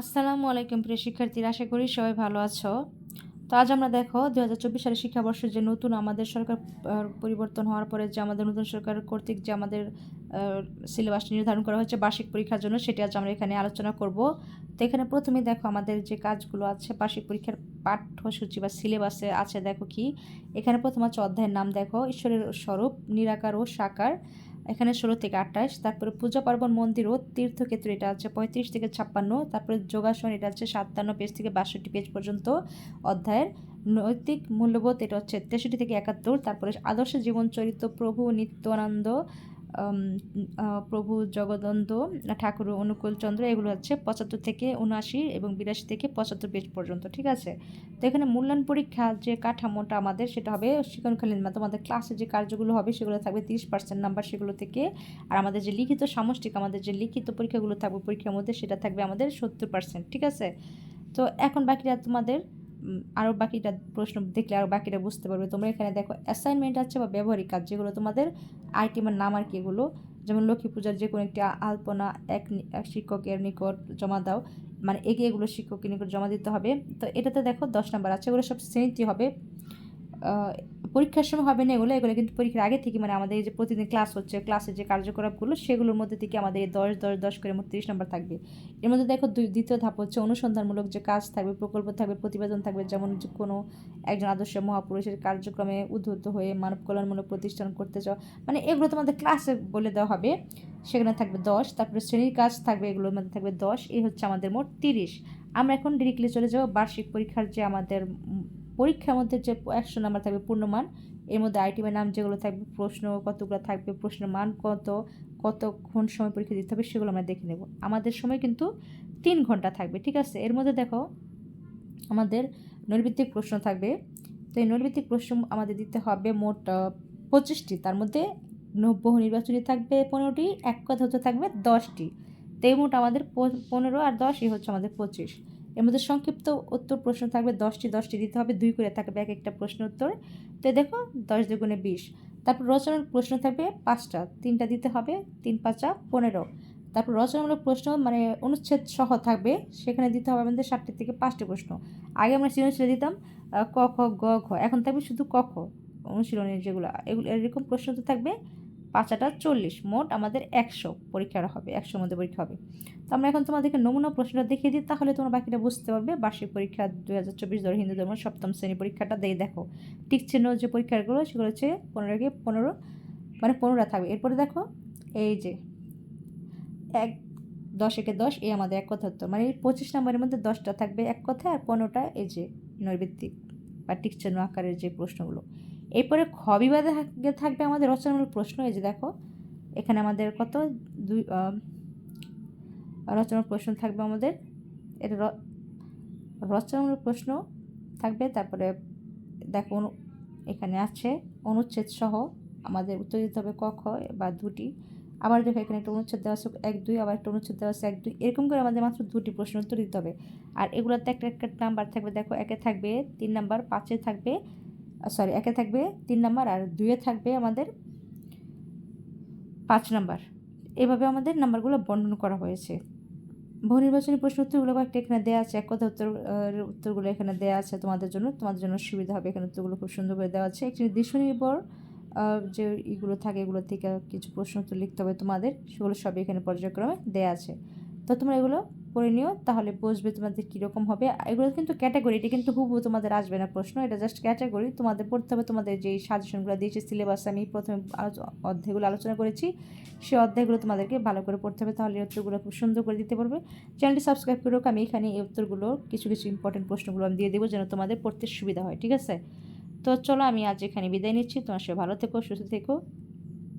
আসসালামু আলাইকুম প্রিয় শিক্ষার্থীরা, আশা করি সবাই ভালো আছো। তো আজ আমরা দেখো দু হাজার চব্বিশ সালের শিক্ষাবর্ষে যে নতুন আমাদের সরকার পরিবর্তন হওয়ার পরে যে আমাদের নতুন সরকার কর্তৃক যে আমাদের সিলেবাসটি নির্ধারণ করা হয়েছে বার্ষিক পরীক্ষার জন্য, সেটি আজ আমরা এখানে আলোচনা করব। তো এখানে প্রথমে দেখো আমাদের যে কাজগুলো আছে, বার্ষিক পরীক্ষার পাঠ্যসূচি বা সিলেবাসে আছে দেখো কি। এখানে প্রথম আছে অধ্যায়ের নাম দেখো, ঈশ্বরের স্বরূপ, নিরাকার ও সাকার। এখানে ষোলো থেকে আঠাশ, তারপরে পূজা পার্বণ মন্দির ও তীর্থক্ষেত্র, এটা আছে পঁয়ত্রিশ থেকে ছাপ্পান্ন, তারপরে যোগাসন, এটা হচ্ছে সাতান্ন পেজ থেকে বাষট্টি পেজ পর্যন্ত অধ্যায়ের নৈতিক মূল্যবোধ, এটা হচ্ছে তেষট্টি থেকে একাত্তর, তারপরে আদর্শ জীবন চরিত্র প্রভু নিত্যানন্দ প্রভু জগদন্ত, ঠাকুর অনুকূল চন্দ্র, এগুলো হচ্ছে পঁচাত্তর থেকে উনআশি এবং বিরাশি থেকে পঁচাত্তর পেজ পর্যন্ত, ঠিক আছে? তো এখানে মূল্যায়ন পরীক্ষা যে কাঠামোটা আমাদের, সেটা হবে শিক্ষণকালীন আমাদের ক্লাসে যে কার্যগুলো হবে, সেগুলো থাকবে তিরিশ পার্সেন্ট নাম্বার সেগুলো থেকে। আর আমাদের যে লিখিত সামষ্টিক, আমাদের যে লিখিত পরীক্ষাগুলো থাকবে, পরীক্ষার মধ্যে সেটা থাকবে আমাদের সত্তর পার্সেন্ট ঠিক আছে? তো এখন বাকিটা তোমাদের আরও বাকিটা প্রশ্ন দেখলে আরও বাকিটা বুঝতে পারবে। তোমরা এখানে দেখো অ্যাসাইনমেন্ট আছে বা ব্যবহারিক কাজ, যেগুলো তোমাদের আইটেমের নাম আর কি এগুলো। যেমন লক্ষ্মী পূজার যে কোনো একটি আলপনা, এক শিক্ষকের নিকট জমা দাও। মানে এগিয়ে এগুলো শিক্ষকের নিকট জমা দিতে হবে। তো এটাতে দেখো দশ নাম্বার আছে এগুলো সব শ্রেণীতে হবে। পরীক্ষার সময় হবে না এগুলো এগুলো কিন্তু পরীক্ষার আগে থেকে মানে আমাদের যে প্রতিদিন ক্লাস হচ্ছে ক্লাসের যে কার্যকলাপগুলো, সেগুলোর মধ্যে থেকে আমাদের দশ দশ দশ করে মোট তিরিশ নম্বর থাকবে। এর মধ্যে দেখো দ্বিতীয় ধাপ হচ্ছে অনুসন্ধানমূলক যে কাজ থাকবে, প্রকল্প থাকবে, প্রতিবেদন থাকবে, যেমন যে কোনো একজন আদর্শ মহাপুরুষের কার্যক্রমে উদ্ধৃত হয়ে মানব কল্যাণমূলক প্রতিষ্ঠান করতে চাও মানে এগুলো তোমাদের ক্লাসে বলে দেওয়া হবে। সেখানে থাকবে দশ, তারপরে শ্রেণির কাজ থাকবে, এগুলোর মধ্যে থাকবে দশ, এই হচ্ছে আমাদের মোট তিরিশ। আমরা এখন ডিরেক্টলি চলে যাব বার্ষিক পরীক্ষার যে আমাদের পরীক্ষার মধ্যে যে একশো নাম্বার থাকবে পূর্ণমান, এর মধ্যে আইটেমের নাম যেগুলো থাকবে, প্রশ্ন কতগুলো থাকবে, প্রশ্নের মান কত কতক্ষণ সময় পরীক্ষা দিতে হবে সেগুলো আমরা দেখে নেব। আমাদের সময় কিন্তু তিন ঘণ্টা থাকবে, ঠিক আছে? এর মধ্যে দেখো, আমাদের নৈর্ভিত্তিক প্রশ্ন থাকবে। তো এই নৈর্ভিত্তিক প্রশ্ন আমাদের দিতে হবে মোট পঁচিশটি, তার মধ্যে নব্য নির্বাচনী থাকবে পনেরোটি, এক কথা হচ্ছে থাকবে দশটি। তো এই মোট আমাদের পনেরো আর দশই হচ্ছে আমাদের পঁচিশ। এর মধ্যে সংক্ষিপ্ত উত্তর প্রশ্ন থাকবে, দশটি দশটি দিতে হবে, দুই করে থাকবে এক একটা প্রশ্ন উত্তর। তো দেখো, দশ দুগুণে বিশ। তারপর রচনার প্রশ্ন থাকবে পাঁচটা, তিনটা দিতে হবে, তিন, পাঁচটা, পনেরো। তারপর রচনামূলক প্রশ্ন মানে অনুচ্ছেদ সহ থাকবে, সেখানে দিতে হবে আমাদের ষাটটি থেকে পাঁচটি প্রশ্ন। আগে আমরা সৃজনশীলে দিতাম ক, খ, গ, ঘ, এখন থাকবে শুধু ক, খ অনুশীলনের যেগুলো, এগুলো এরকম প্রশ্ন তো থাকবে। পাঁচাটা চল্লিশ, মোট আমাদের একশো পরীক্ষার হবে, একশোর মধ্যে পরীক্ষা হবে। তো আমরা এখন তোমাদেরকে নমুনা প্রশ্নটা দেখিয়ে দিই, তাহলে তোমরা বাকিটা বুঝতে পারবে। বার্ষিক পরীক্ষা দু হাজার চব্বিশ ধরো, হিন্দু ধর্ম সপ্তম শ্রেণি পরীক্ষাটা। দিয়ে দেখো টিক চিহ্ন যে পরীক্ষাগুলো, সেগুলো হচ্ছে পনেরো পনেরো মানে পনেরোটা থাকবে। এরপরে দেখো, এই যে এক, দশ একে দশ, এই আমাদের এক কথা উত্তর। মানে পঁচিশ নম্বরের মধ্যে দশটা থাকবে এক কথা আর পনেরোটা এই যে নৈর্ভিত্তিক বা টিক চিহ্ন আকারের যে প্রশ্নগুলো। এরপরে খ বিবাদে থাকবে- আমাদের রচনামূলক প্রশ্ন, এই যে দেখো, এখানে আমাদের কত? দুই রচনামূলক প্রশ্ন থাকবে আমাদের। এটা রচনামূলক প্রশ্ন থাকবে, তারপরে দেখো এখানে আছে, অনুচ্ছেদ সহ আমাদের উত্তর দিতে হবে ক, খ বা দুটি। আবার দেখো এখানে একটা অনুচ্ছেদ দেওয়া আছে, এক, দুই, আবার একটা অনুচ্ছেদ দেওয়া আছে, এক, দুই। এরকম করে আমাদের মাত্র দুটি প্রশ্ন উত্তর দিতে হবে। আর এগুলোতে একটা একটা নাম্বার থাকবে, দেখো, একে থাকবে তিন নাম্বার, পাঁচে থাকবে সরি একে থাকবে তিন নাম্বার আর দুইয়ে থাকবে আমাদের পাঁচ নাম্বার। এভাবে আমাদের নাম্বারগুলো বর্ণন করা হয়েছে। বহু নির্বাচনী প্রশ্ন উত্তরগুলো কয়েকটা এখানে দেওয়া আছে। এক কথা উত্তর উত্তরগুলো এখানে দেওয়া আছে তোমাদের জন্য। তোমাদের জন্য সুবিধা হবে। এখানে উত্তরগুলো খুব সুন্দর করে দেওয়া আছে। একটি দৃশ্য নির্ভর যে ইগুলো থাকে এগুলো থেকে কিছু প্রশ্ন উত্তর লিখতে হবে তোমাদের। সেগুলো সবই এখানে পর্যায়ক্রমে দেওয়া আছে। তো তোমরা এগুলো করে নিও, তাহলে বুঝবে তোমাদের কীরকম হবে। এগুলো কিন্তু ক্যাটাগরি এটা কিন্তু হুবহু তোমাদের আসবে না প্রশ্ন, এটা জাস্ট ক্যাটাগরি তোমাদের পড়তে হবে তোমাদের যেই সাজেশনগুলো দিয়েছে সিলেবাস আমি প্রথমে অধ্যায়গুলো আলোচনা করেছি সেই অধ্যায়গুলো তোমাদেরকে ভালো করে পড়তে হবে, তাহলে উত্তরগুলো খুব সুন্দর করে দিতে পারবে। চ্যানেলটি সাবস্ক্রাইব করে আমি এখানে এই উত্তরগুলো, কিছু কিছু ইম্পর্টেন্ট প্রশ্নগুলো আমি দিয়ে দেবো, যেন তোমাদের পড়তে সুবিধা হয়, ঠিক আছে? তো চলো আমি আজ এখানে বিদায় নিচ্ছি, তোমার সে ভালো থেকো, সুস্থ থেকো।